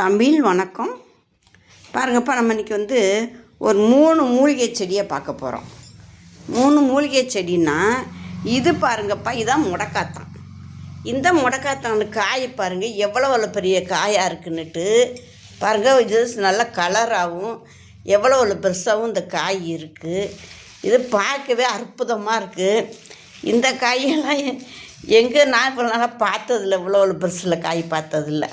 தமிழ் வணக்கம். பாருங்கப்பா நம்ம இன்றைக்கி வந்து ஒரு மூணு மூலிகை செடியை பார்க்க போகிறோம் மூணு மூலிகை செடின்னா இது பாருங்கப்பா இதான் முடக்காத்தான். இந்த முடக்காத்தான் காய் பாருங்கள் எவ்வளோ எவ்வளோ பெரிய காயாக இருக்குன்னுட்டு. பாருங்கள் இது நல்ல கலராகவும் எவ்வளோ எவ்வளோ பெருசாகவும் இந்த காய் இருக்குது இது பார்க்கவே அற்புதமாக இருக்குது இந்த காயெல்லாம் எங்கே நான் இப்போ நாளாக பார்த்ததில்ல இவ்வளோ இவ்வளோ பெருசில் காய் பார்த்ததில்ல.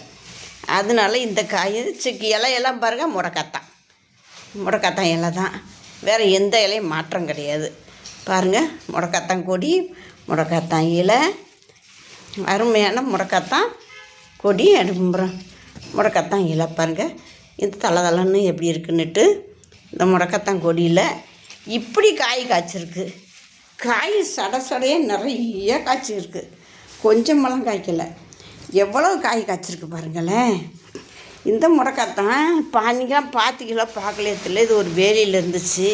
அதனால இந்த காய் சிக்கி இலையெல்லாம் பாருங்கள் முடக்காத்தான். முடக்காத்தான் இலை தான். வேறு எந்த இலையும் மாற்றம் கிடையாது. பாருங்கள் முடக்காத்தான் கொடி முடக்காத்தான் இலை அருமையான முடக்காத்தான் கொடி அடுப்புறம் முடக்காத்தான் இலை பாருங்கள் இது தலை தலைன்னு எப்படி இருக்குன்னுட்டு இந்த முடக்காத்தான் கொடியில் இப்படி காய் காய்ச்சிருக்கு. காய் சட சடையே நிறைய காய்ச்சிருக்கு. கொஞ்சமெல்லாம் காய்க்கலை. எவ்வளோ காய் காய்ச்சிருக்கு பாருங்களேன். இந்த முடக்காத்தான் பானிக்கெலாம் பார்த்தீங்களா பார்க்கலே தெரியல. இது ஒரு வேலியில் இருந்துச்சு.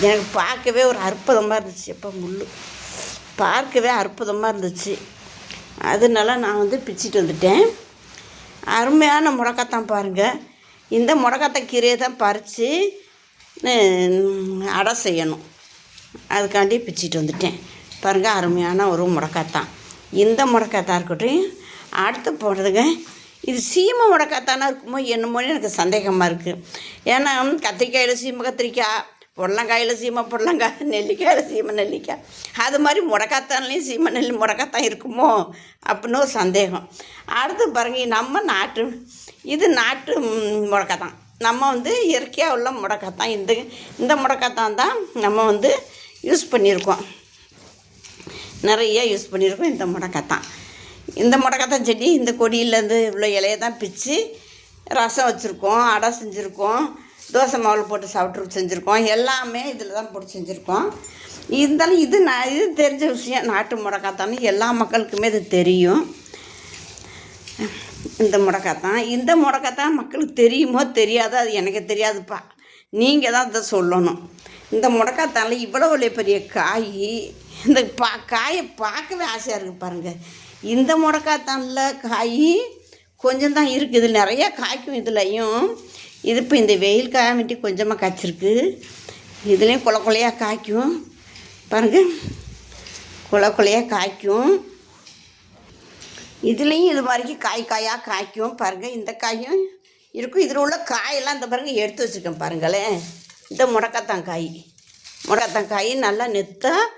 எனக்கு பார்க்கவே ஒரு அற்புதமாக இருந்துச்சு. எப்போ முள் பார்க்கவே அற்புதமாக இருந்துச்சு. அதனால நான் வந்து பிச்சுட்டு வந்துட்டேன். அருமையான முடக்காத்தான் பாருங்கள் இந்த முடக்கத்தை கீரையை தான் பறித்து அடை செய்யணும். அதுக்காண்டி பிச்சுட்டு வந்துட்டேன். பாருங்கள் அருமையான ஒரு முடக்கத்தான். இந்த முடக்காத்தான் இருக்கட்டும் அடுத்து போடுறதுங்க. இது சீமை கத்தானா இருக்குமோ என்னமோன்னு எனக்கு சந்தேகமாக இருக்குது ஏன்னா கத்திரிக்காயில் சீமை கத்திரிக்காய் புடலங்காயில் சீமை புடலங்காய் நெல்லிக்காயில் சீமை நெல்லிக்காய் அது மாதிரி முடக்காத்தான்லேயும் சீமை நெல்லி முடக்காத்தான் இருக்குமோ? அப்படின்னு ஒரு சந்தேகம். அடுத்து பாருங்க நம்ம நாட்டு இது நாட்டு முடக்காத்தான். நம்ம வந்து இயற்கையாக உள்ள முடக்காத்தான். இந்த இந்த முடக்காத்தான் தான் நம்ம வந்து யூஸ் பண்ணியிருக்கோம். நிறைய யூஸ் பண்ணியிருக்கோம் இந்த முடக்காத்தான். இந்த முடக்கத்தான் செடி இந்த கொடியிலேருந்து இவ்வளோ இலையை தான் பிச்சு ரசம் வச்சுருக்கோம் அடை செஞ்சுருக்கோம் தோசை மாவில் போட்டு சாப்பிட்டு செஞ்சுருக்கோம் எல்லாமே இதில் தான் போட்டு செஞ்சுருக்கோம். இருந்தாலும் இது நான் இது தெரிஞ்ச விஷயம் நாட்டு முடக்காத்தான்னு எல்லா மக்களுக்குமே இது தெரியும். இந்த முடக்காத்தான் இந்த முடக்காத்தான் மக்களுக்கு தெரியுமோ தெரியாதோ அது எனக்கு தெரியாதுப்பா. நீங்கள் தான் இதை சொல்லணும். இந்த முடக்காத்தானில் இவ்வளோ பெரிய காய் இந்த பா காயை பார்க்கவே ஆசையாக இருக்குது பாருங்கள் இந்த முடக்காத்தானில் காய் கொஞ்சம் தான் இருக்குது இது நிறையா காய்க்கும் இதுலையும். இது இப்போ இந்த வெயில் காமிட்டி கொஞ்சமாக காய்ச்சிருக்கு. இதுலேயும் கொலை குலையாக காய்க்கும். பாருங்கள் கொலை குலையாக காய்க்கும். இதுலேயும் இது வரைக்கும் காய் காயாக காய்க்கும். பாருங்கள் இந்த காயும் இருக்கும். இதில் உள்ள காயெல்லாம் இந்த பாருங்கள் எடுத்து வச்சுருக்கேன் பாருங்களேன். இந்த முடக்காத்தான் காய். முடக்காத்தான் காய் நல்லா நெத்தாக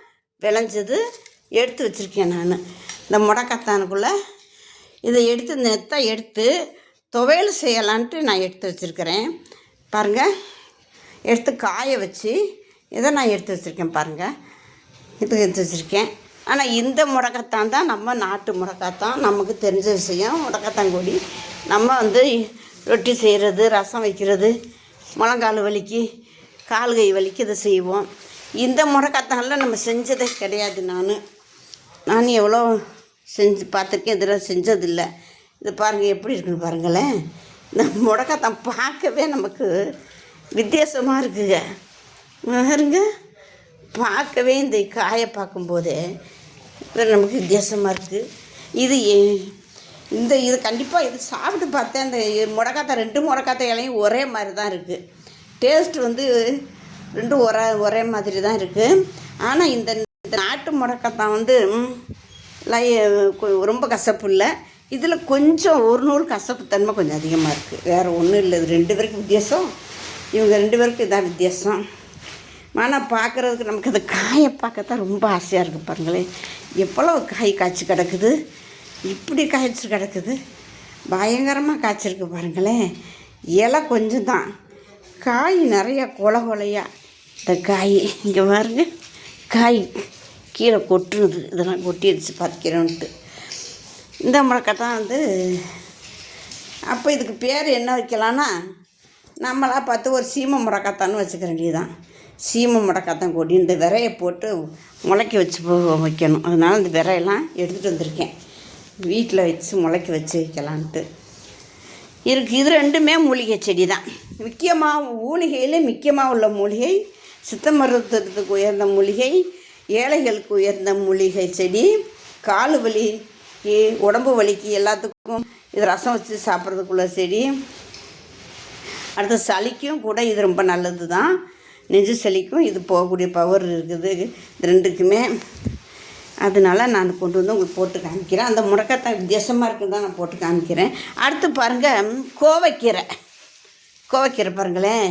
விளைஞ்சது. எடுத்து வச்சுருக்கேன் நான். இந்த முடக்கத்தானுக்குள்ளே இதை எடுத்து நெத்தை எடுத்து துவையல் செய்யலான்ட்டு நான் எடுத்து வச்சுருக்கிறேன். பாருங்கள் எடுத்து காய வச்சு இதை நான் எடுத்து வச்சுருக்கேன் பாருங்கள் இது எடுத்து வச்சுருக்கேன். ஆனால் இந்த முடக்கத்தான் தான் நம்ம நாட்டு முடக்கத்தான் நமக்கு தெரிஞ்ச விஷயம். முடக்கத்தான் கொடி நம்ம வந்து ரொட்டி செய்கிறது ரசம் வைக்கிறது முழங்கால் வலிக்கு கால் கை வலிக்கு இதை செய்வோம். இந்த முடக்கத்தானில் நம்ம செஞ்சதே கிடையாது நான். நான் எவ்வளோ செஞ்சு பார்த்துருக்கேன் இதெல்லாம் செஞ்சதில்லை. இதை பாருங்கள் எப்படி இருக்குன்னு பாருங்களேன். இந்த முடக்கத்தான் பார்க்கவே நமக்கு வித்தியாசமாக இருக்குங்க. பாருங்க பார்க்கவே இந்த காயை பார்க்கும்போதே இது நமக்கு வித்தியாசமாக இருக்குது இது இந்த இது கண்டிப்பாக இது சாப்பிட்டு பார்த்தேன். இந்த முடக்காத்த ரெண்டு முடக்காத்த இலையும் ஒரே மாதிரி தான் இருக்குது டேஸ்ட் வந்து ரெண்டும் ஒரே ஒரே மாதிரி தான் இருக்குது ஆனால் இந்த இந்த நாட்டு முடக்கத்தான் வந்து லை ரொம்ப கசப்பு இல்லை. இதில் கொஞ்சம் ஒரு நூறு கசப்பு தன்மை கொஞ்சம் அதிகமாக இருக்குது வேறு ஒன்றும் இல்லை. இது ரெண்டு பேருக்கு வித்தியாசம். இவங்க ரெண்டு பேருக்கு இதான் வித்தியாசம். ஆனால் பார்க்குறதுக்கு நமக்கு அந்த காயை பார்க்கத்தான் ரொம்ப ஆசையாக இருக்குது பாருங்களேன். எவ்வளோ காய் காய்ச்சி கிடக்குது? இப்படி காய்ச்சி கிடக்குது. பயங்கரமாக காய்ச்சிருக்கு பாருங்களேன். இலை கொஞ்சம் தான் காய் நிறையா கொலை கொலையாக இந்த காய் இங்கே பாருங்க. காய். கீழே கொட்டுனது இதெல்லாம் கொட்டிடுச்சு பார்த்துக்கிறோன்ட்டு இந்த முழக்கை தான் வந்து அப்போ இதுக்கு பேர் என்ன வைக்கலான்னா நம்மளாக பார்த்து ஒரு சீமை முடக்கத்தான்னு வச்சுக்க வேண்டியதுதான். சீமை முடக்கத்தான் கொடி இந்த விரையை போட்டு முளைக்க வச்சு வைக்கணும். அதனால் இந்த விரையெல்லாம் எடுத்துகிட்டு வந்திருக்கேன். வீட்டில் வச்சு முளைக்க வச்சு வைக்கலான்ட்டு. இருக்கு இது ரெண்டுமே மூலிகை செடி தான் முக்கியமாக மூலிகையில் முக்கியமாக உள்ள மூலிகை சித்த மருத்துவத்துக்கு உயர்ந்த மூலிகை ஏழைகளுக்கு உயர்ந்த மூலிகை செடி கால் வலி உடம்பு வலிக்கு எல்லாத்துக்கும் இது ரசம் வச்சு சாப்பிட்றதுக்குள்ள செடி. அடுத்து சளிக்கும் கூட இது ரொம்ப நல்லது தான் நெஞ்சு சளிக்கும் இது போகக்கூடிய பவர் இருக்குது. இது ரெண்டுக்குமே. அதனால நான் கொண்டு வந்து உங்களுக்கு போட்டு காமிக்கிறேன். அந்த முடக்கத்தான் வித்தியாசமாக இருக்குன்னு தான் நான் போட்டு காமிக்கிறேன். அடுத்து பாருங்கள் கோவைக்கீரை. கோவைக்கீரை பாருங்களேன்.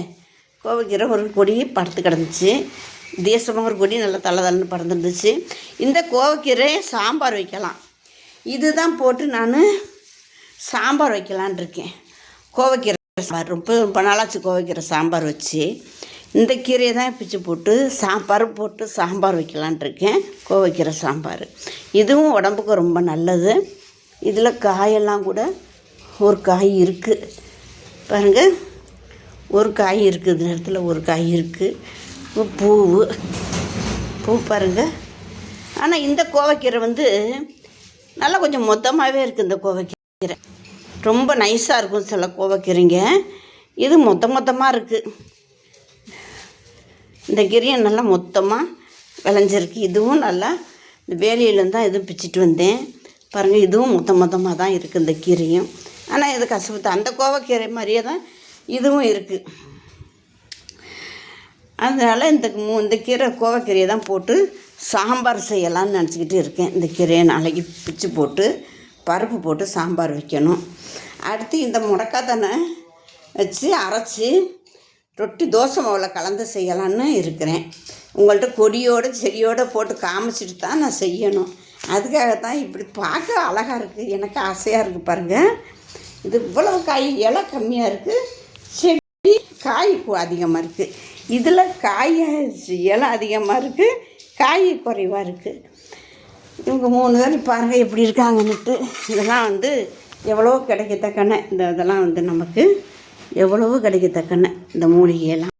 கோவைக்கீரை ஒரு கொடி படுத்து கிடந்துச்சு. தேசமாக கொடி நல்லா தலை பறந்துருந்துச்சு. இந்த கோவக்கீரையை சாம்பார் வைக்கலாம். இதுதான் போட்டு நான் சாம்பார் வைக்கலான் இருக்கேன். கோவக்கீரை சாம்பார். ரொம்ப ரொம்ப நாளாச்சு கோவைக்கீரை சாம்பார் வச்சு. இந்த கீரையை தான் பிச்சு போட்டு சாம்பார் போட்டு சாம்பார் வைக்கலான் இருக்கேன். கோவைக்கீரை சாம்பார். இதுவும் உடம்புக்கு ரொம்ப நல்லது. இதில் காயெல்லாம் கூட ஒரு காய் இருக்குது பாருங்கள் ஒரு காய் இருக்குது இந்த நேரத்தில் ஒரு காய் இருக்குது பூவு. பூ பாருங்கள் ஆனால் இந்த கோவைக்கீரை வந்து நல்லா கொஞ்சம் மொத்தமாகவே இருக்குது இந்த கோவைக்கீரை. ரொம்ப நைஸாக இருக்கும் சில கோவைக்கீரைங்க. இது மொத்த மொத்தமாக இருக்குது இந்த கீரையை நல்லா மொத்தமாக விளைஞ்சிருக்கு. இதுவும் நல்லா இந்த வேலியிலேருந்து தான் இதுவும் பிச்சுட்டு வந்தேன். பாருங்கள் இதுவும் மொத்த மொத்தமாக தான் இருக்குது இந்த கீரையும். ஆனால் இது கசப்பு அந்த கோவைக்கீரை மாதிரியே தான் இதுவும் இருக்குது அதனால் இந்த மூ இந்த கீரை கோவைக்கீரையை தான் போட்டு சாம்பார் செய்யலாம்னு நினச்சிக்கிட்டு இருக்கேன். இந்த கீரையை நாளைக்கு பிச்சு போட்டு பருப்பு போட்டு சாம்பார் வைக்கணும். அடுத்து இந்த முடக்காத்தானை வச்சு அரைச்சி ரொட்டி தோசை மாவில் கலந்து செய்யலான்னு இருக்கிறேன். உங்கள்கிட்ட கொடியோடு செடியோடு போட்டு காமிச்சிட்டு தான் நான் செய்யணும். அதுக்காக தான் இப்படி பார்க்க அழகாக இருக்குது எனக்கு ஆசையாக இருக்குது பாருங்கள் இது இவ்வளவு காய் இலை கம்மியாக இருக்குது செடி காய் அதிகமாக இருக்குது இதில் காய் இலை அதிகமாக இருக்குது காய் குறைவாக இருக்குது இவங்க மூணு பேர் பாருங்கள் எப்படி இருக்காங்கன்னுட்டு. இதெல்லாம் வந்து எவ்வளோ கிடைக்கத்தக்கன. இந்த இதெல்லாம் வந்து நமக்கு எவ்வளவோ கிடைக்கத்தக்கன இந்த மூலிகையெல்லாம்.